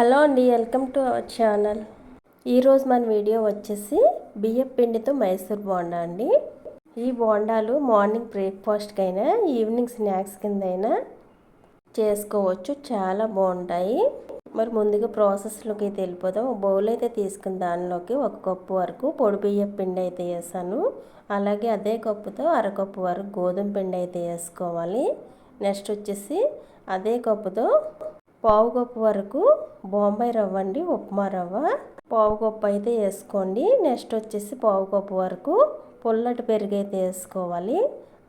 Hello అండి welcome to our channel. ఈరోజు మన వీడియో వచ్చేసి బియ్యం పిండితో మైసూర్ బోండా అండి. ఈ బోండాలు మార్నింగ్ బ్రేక్ఫాస్ట్కి అయినా ఈవినింగ్ స్నాక్స్ కింద అయినా చేసుకోవచ్చు. చాలా బాగుంటాయి. మరి ముందుగా ప్రాసెస్లోకి అయితే వెళ్ళిపోదాం. బౌల్ అయితే తీసుకుని దానిలోకి ఒక కప్పు వరకు పొడి బియ్యం పిండి అయితే వేసాను. అలాగే అదే కప్పుతో అరకప్పు వరకు గోధుమ పిండి అయితే వేసుకోవాలి. నెక్స్ట్ వచ్చేసి అదే కప్పుతో పావు కప్పు వరకు బొంబాయి రవ్వ అండి ఉప్మా రవ్వ. పావు కప్పు అయితే వేసుకోండి. నెక్స్ట్ వచ్చేసి పావు కప్పు వరకు పుల్లటి పెరుగు అయితే వేసుకోవాలి.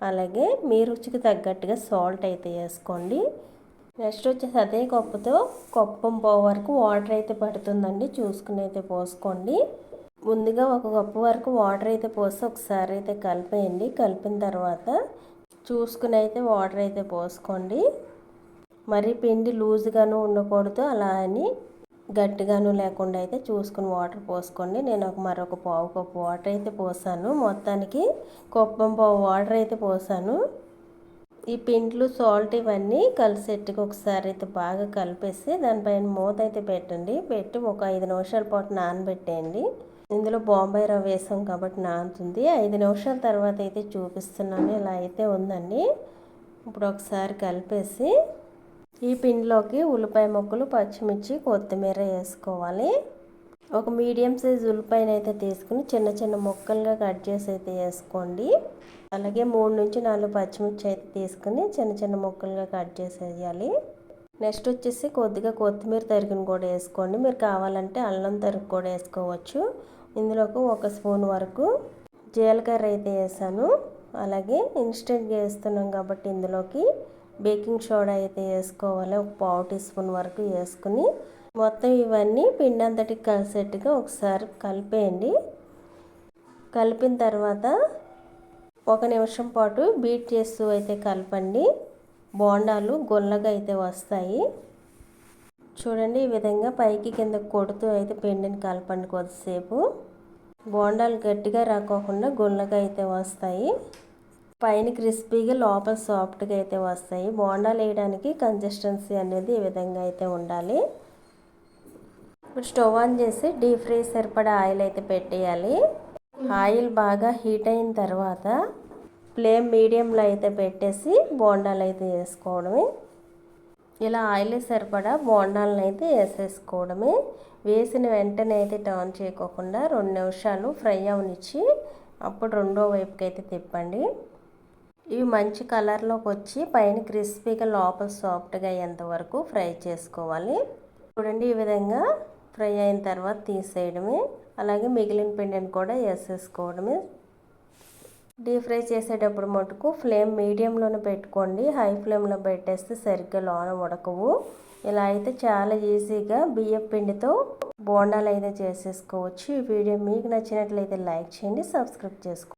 అలాగే మీ రుచికి తగ్గట్టుగా సాల్ట్ అయితే వేసుకోండి. నెక్స్ట్ వచ్చేసి అదే కప్పుతో కప్పం పావు వరకు వాటర్ అయితే పడుతుందండి. చూసుకుని అయితే పోసుకోండి. ముందుగా ఒక కప్పు వరకు వాటర్ అయితే పోసి ఒకసారి అయితే కలిపేయండి. కలిపిన తర్వాత చూసుకుని అయితే వాటర్ అయితే పోసుకోండి. మరి పిండి లూజ్గాను ఉండకూడదు. అలా అని గట్టిగాను లేకుండా అయితే చూసుకుని వాటర్ పోసుకోండి. నేను ఒక మరొక పావు కప్పు వాటర్ అయితే పోసాను. మొత్తానికి కుప్పం పావు వాటర్ అయితే పోసాను. ఈ పిండ్లు సాల్ట్ ఇవన్నీ కలిసెట్టుకు ఒకసారి అయితే బాగా కలిపేసి దానిపైన మూత అయితే పెట్టండి. పెట్టి ఒక ఐదు నిమిషాల పాటు నానబెట్టేయండి. ఇందులో బాంబాయి రవ్వ వేసాం కాబట్టి నానుతుంది. ఐదు నిమిషాల తర్వాత అయితే చూపిస్తున్నాను. ఇలా అయితే ఉందండి. ఇప్పుడు ఒకసారి కలిపేసి ఈ పిండిలోకి ఉల్లిపాయ ముక్కలు పచ్చిమిర్చి కొత్తిమీర వేసుకోవాలి. ఒక మీడియం సైజ్ ఉల్లిపాయను అయితే తీసుకుని చిన్న చిన్న ముక్కలుగా కట్ చేసి అయితే వేసుకోండి. అలాగే మూడు నుంచి నాలుగు పచ్చిమిర్చి అయితే తీసుకుని చిన్న చిన్న ముక్కలుగా కట్ చేసి వేయాలి. నెక్స్ట్ వచ్చేసి కొద్దిగా కొత్తిమీర తరిగిన కూడా వేసుకోండి. మీరు కావాలంటే అల్లం తరుగు కూడా వేసుకోవచ్చు. ఇందులోకి ఒక స్పూన్ వరకు జీలకర్ర అయితే వేసాను. అలాగే ఇన్స్టెంట్గా వేస్తున్నాం కాబట్టి ఇందులోకి బేకింగ్ సోడా అయితే వేసుకోవాలి. ఒక పావు టీ స్పూన్ వరకు వేసుకుని మొత్తం ఇవన్నీ పిండి అంతటికి కలిసేట్టుగా ఒకసారి కలిపేయండి. కలిపిన తర్వాత ఒక నిమిషం పాటు బీట్ చేస్తూ అయితే కలపండి. బోండాలు గొల్లగా అయితే వస్తాయి. చూడండి ఈ విధంగా పైకి కింద కొడుతూ అయితే పిండిని కలపండి కొద్దిసేపు. బోండాలు గట్టిగా రాకోకుండా గుల్లగా అయితే వస్తాయి. పైన క్రిస్పీగా లోపల సాఫ్ట్గా అయితే వస్తాయి. బోండాలు వేయడానికి కన్సిస్టెన్సీ అనేది ఈ విధంగా అయితే ఉండాలి. ఇప్పుడు స్టవ్ ఆన్ చేసి డీప్ ఫ్రై సరిపడా ఆయిల్ అయితే పెట్టేయాలి. ఆయిల్ బాగా హీట్ అయిన తర్వాత ఫ్లేమ్ మీడియంలో అయితే పెట్టేసి బోండాలు అయితే వేసుకోవడమే. ఇలా ఆయిల్ సరిపడా బోండాలను అయితే వేసేసుకోవడమే. వేసిన వెంటనే అయితే టర్న్ చేయకోకుండా రెండు నిమిషాలు ఫ్రై అవనిచ్చి అప్పుడు రెండో వైపుకి అయితే తిప్పండి. ఇవి మంచి కలర్లోకి వచ్చి పైన క్రిస్పీగా లోపల సాఫ్ట్గా అయ్యేంత వరకు ఫ్రై చేసుకోవాలి. చూడండి ఈ విధంగా ఫ్రై అయిన తర్వాత తీసేయడమే. అలాగే మిగిలిన పిండిని కూడా వేసేసుకోవడమే. డీప్ ఫ్రై చేసేటప్పుడు మటుకు ఫ్లేమ్ మీడియంలోనే పెట్టుకోండి. హై ఫ్లేమ్లో పెట్టేస్తే సరిగ్గా లోన ఉడకవు. ఇలా అయితే చాలా ఈజీగా బియ్యం పిండితో బోండాలు అయితే చేసేసుకోవచ్చు. ఈ వీడియో మీకు నచ్చినట్లయితే లైక్ చేయండి సబ్స్క్రైబ్ చేసుకోండి.